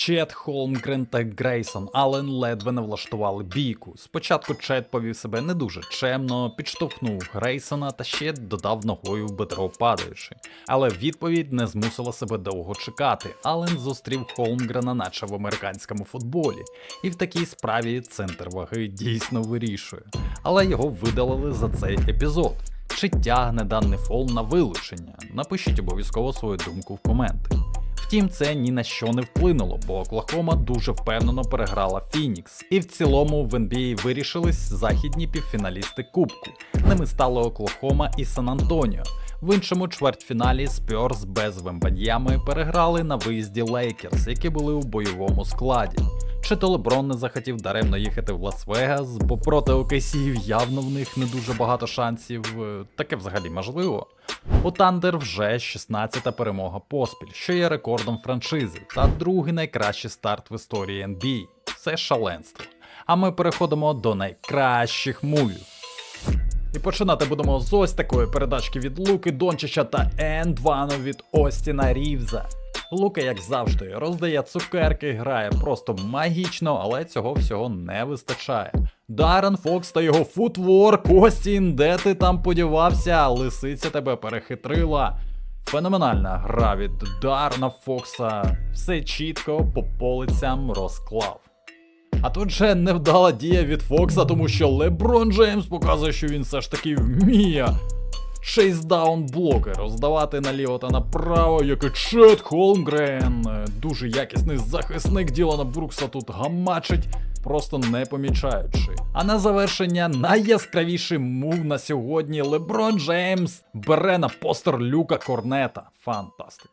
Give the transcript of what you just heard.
Чет, Холмгрен та Грейсон Аллен ледве не влаштували бійку. Спочатку Чет повів себе не дуже чемно, підштовхнув Грейсона та ще додав ногою в бедро падаючи. Але відповідь не змусила себе довго чекати. Аллен зустрів Холмгрена, наче в американському футболі, і в такій справі центр ваги дійсно вирішує. Але його видалили за цей епізод. Чи тягне даний фол на вилучення? Напишіть обов'язково свою думку в коменти. Втім, це ні на що не вплинуло, бо Оклахома дуже впевнено переграла Фінікс. І в цілому в NBA вирішились західні півфіналісти Кубку. Ними стали Оклахома і Сан-Антоніо. В іншому чвертьфіналі Спьорс без Вембаньями переграли на виїзді Лейкерс, які були у бойовому складі. Чи то Леброн не захотів даремно їхати в Лас-Вегас, бо проти ОКСів явно в них не дуже багато шансів. Е, Таке взагалі можливо. У Тандер вже 16-та перемога поспіль, що є рекордом франшизи, та другий найкращий старт в історії NBA. Це шаленство. А ми переходимо до найкращих мувів. І починати будемо з ось такої передачки від Луки Дончича та Ендвану від Остіна Рівза. Лука, як завжди, роздає цукерки, грає просто магічно, але цього всього не вистачає. Даррен Фокс та його футворк, Остін, де ти там подівався? Лисиця тебе перехитрила. Феноменальна гра від Дарна Фокса. Все чітко по полицям розклав. А тут же невдала дія від Фокса, тому що Леброн Джеймс показує, що він все ж таки вміє чейсдаун блоки роздавати наліво та направо, як і Чет Холмгрен. Дуже якісний захисник Ділана Брукса тут гамачить, просто не помічаючи. А на завершення найяскравіший мув на сьогодні Леброн Джеймс бере на постер Люка Корнета. Фантастика.